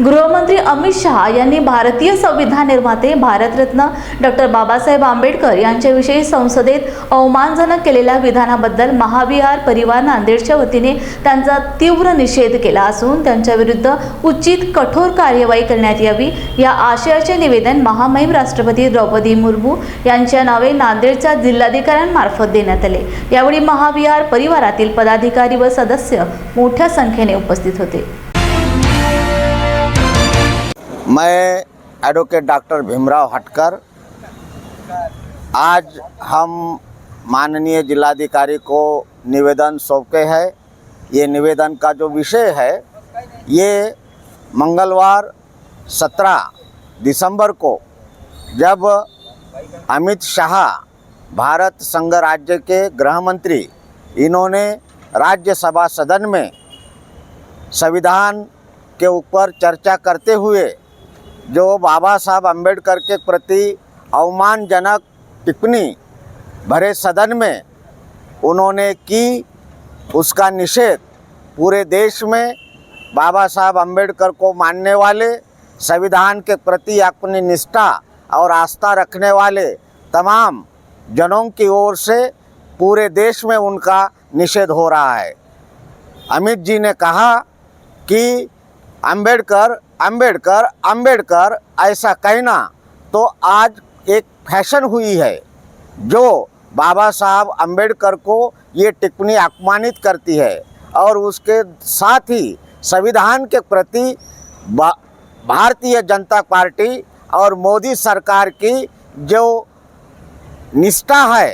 गृहमंत्री अमित शहा यांनी भारतीय संविधान निर्माते भारतरत्न डॉक्टर बाबासाहेब आंबेडकर यांच्याविषयी संसदेत अवमानजनक केलेल्या विधानाबद्दल महाविहार परिवार नांदेडच्या वतीने त्यांचा तीव्र निषेध केला असून त्यांच्याविरुद्ध उचित कठोर कार्यवाही करण्यात यावी या आशयाचे निवेदन महामहिम राष्ट्रपती द्रौपदी मुर्मू यांच्या नावे नांदेडच्या जिल्हाधिकाऱ्यांमार्फत देण्यात आले. यावेळी महाविहार परिवारातील पदाधिकारी व सदस्य मोठ्या संख्येने उपस्थित होते. मैं एडवोकेट डॉक्टर भीमराव हटकर आज हम माननीय जिलाधिकारी को निवेदन सौंपे हैं। ये निवेदन का जो विषय है, ये मंगलवार 17 दिसंबर को जब अमित शाह भारत संघ राज्य के गृह मंत्री, इन्होंने राज्यसभा सदन में संविधान के ऊपर चर्चा करते हुए जो बाबा साहब अंबेडकर के प्रति अवमानजनक टिप्पणी भरे सदन में उन्होंने की, उसका निषेध पूरे देश में बाबा साहब अंबेडकर को मानने वाले, संविधान के प्रति अपनी निष्ठा और आस्था रखने वाले तमाम जनों की ओर से पूरे देश में उनका निषेध हो रहा है। अमित जी ने कहा कि अंबेडकर अंबेडकर अंबेडकर, ऐसा कहना तो आज एक फ़ैशन हुई है, जो बाबा साहब अंबेडकर को ये टिप्पणी अपमानित करती है और उसके साथ ही संविधान के प्रति भारतीय जनता पार्टी और मोदी सरकार की जो निष्ठा है,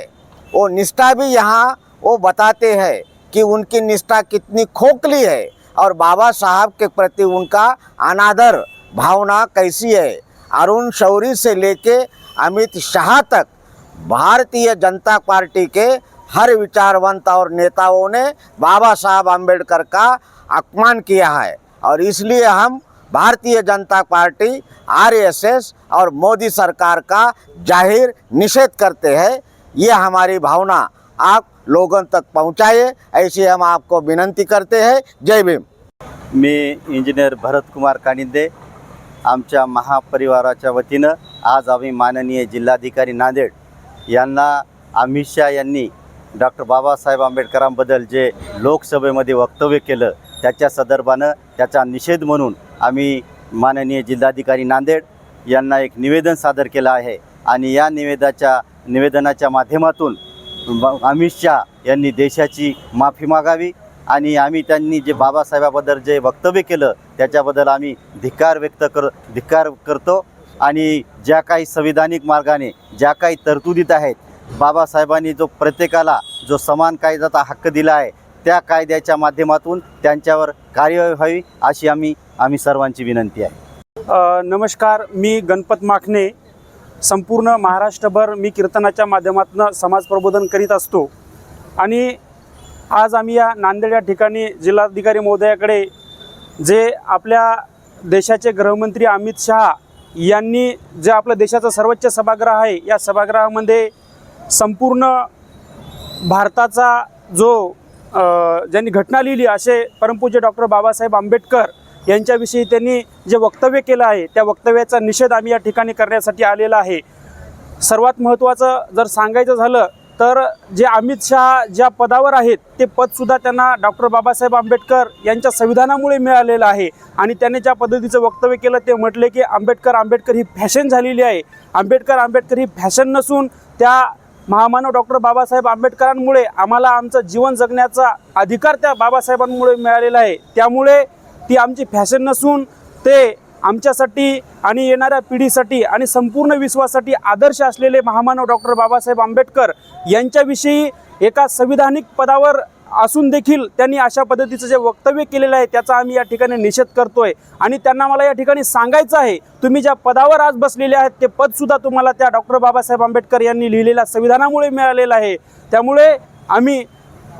वो निष्ठा भी यहाँ वो बताते हैं कि उनकी निष्ठा कितनी खोखली है। और बाबा साहब के प्रति उनका अनादर भावना कैसी है? अरुण शौरी से लेके अमित शाह तक भारतीय जनता पार्टी के हर विचारवंत और नेताओं ने बाबा साहब आम्बेडकर का अपमान किया है। और इसलिए हम भारतीय जनता पार्टी, आरएसएस और मोदी सरकार का ज़ाहिर निषेध करते हैं। ये हमारी भावना आप लोगों तक पहुंचाए ऐसी हम आपको विनंती करते हैं। जय भीम। मी इंजिनियर भरतकुमार कानिंदे आमच्या महापरिवाराच्या वतीनं आज आम्ही माननीय जिल्हाधिकारी नांदेड यांना अमित शाह यांनी डॉक्टर बाबासाहेब आंबेडकरांबद्दल जे लोकसभेमध्ये वक्तव्य केलं त्याच्या संदर्भानं त्याचा निषेध म्हणून आम्ही माननीय जिल्हाधिकारी नांदेड यांना एक निवेदन सादर केलं आहे. आणि या निवेदाच्या निवेदनाच्या माध्यमातून अमित शाह यांनी देशाची माफी मागावी आणि आम्ही त्यांनी जे बाबासाहेबाबद्दल जे वक्तव्य केलं त्याच्याबद्दल आम्ही धिक्कार व्यक्त कर धिक्कार करतो. आणि ज्या काही संविधानिक मार्गाने ज्या काही तरतुदीत आहेत बाबासाहेबांनी जो प्रत्येकाला जो समान कायद्याचा हक्क दिला आहे त्या कायद्याच्या माध्यमातून त्यांच्यावर कार्यवाही व्हावी अशी आम्ही आम्ही सर्वांची विनंती आहे. नमस्कार मी गणपत माखणे संपूर्ण महाराष्ट्रभर मी कीर्तनाच्या माध्यमातून समाज प्रबोधन करीत असतो. आणि आज आम्ही या नांदेड या ठिकाणी जिल्हाधिकारी महोदयाकडे जे आपल्या देशाचे गृहमंत्री अमित शहा यांनी जे आपल्या देशाचं सर्वोच्च सभागृह आहे या सभागृहामध्ये संपूर्ण भारताचा जो ज्यांनी घटना लिहिली असे परमपूज्य डॉक्टर बाबासाहेब आंबेडकर यांच्याविषयी त्यांनी जे वक्तव्य केलं आहे त्या वक्तव्याचा निषेध आम्ही या ठिकाणी करण्यासाठी आलेला आहे. सर्वात महत्त्वाचं जर सांगायचं झालं तर जे अमित शहा ज्या पदावर आहेत ते पदसुद्धा त्यांना डॉक्टर बाबासाहेब आंबेडकर यांच्या संविधानामुळे मिळालेलं आहे. आणि त्यांनी ज्या पद्धतीचं वक्तव्य केलं ते म्हटले की आंबेडकर आंबेडकर ही फॅशन झालेली आहे. आंबेडकर आंबेडकर ही फॅशन नसून त्या महामानव डॉक्टर बाबासाहेब आंबेडकरांमुळे आम्हाला आमचं जीवन जगण्याचा अधिकार त्या बाबासाहेबांमुळे मिळालेला आहे. त्यामुळे ती आमची फॅशन नसून ते आमच्यासाठी आणि येणाऱ्या पिढीसाठी आणि संपूर्ण विश्वासाठी आदर्श असलेले महामानव डॉक्टर बाबासाहेब आंबेडकर यांच्याविषयी एका संविधानिक पदावर असून देखील त्यांनी अशा पद्धतीचं जे वक्तव्य केलेलं आहे त्याचा आम्ही या ठिकाणी निषेध करतोय. आणि त्यांना मला या ठिकाणी सांगायचं आहे तुम्ही ज्या पदावर आज बसलेले आहेत ते पदसुद्धा तुम्हाला त्या डॉक्टर बाबासाहेब आंबेडकर यांनी लिहिलेल्या संविधानामुळे मिळालेलं आहे. त्यामुळे आम्ही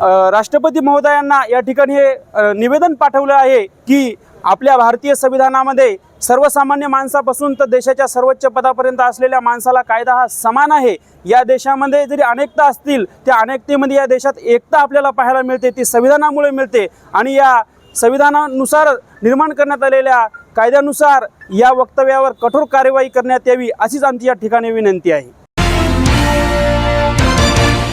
राष्ट्रपती महोदयांना या ठिकाणी हे निवेदन पाठवलं आहे की आपल्या भारतीय संविधानामध्ये सर्वसामान्य माणसापासून तर देशाच्या सर्वोच्च पदापर्यंत असलेल्या माणसाला कायदा हा समान आहे. या देशामध्ये जरी अनेकता असतील त्या अनेकतेमध्ये या देशात एकता आपल्याला पाहायला मिळते ती संविधानामुळे मिळते. आणि या संविधानानुसार निर्माण करण्यात आलेल्या कायद्यानुसार या वक्तव्यावर कठोर कार्यवाही करण्यात यावी अशीच आमची या ठिकाणी विनंती आहे.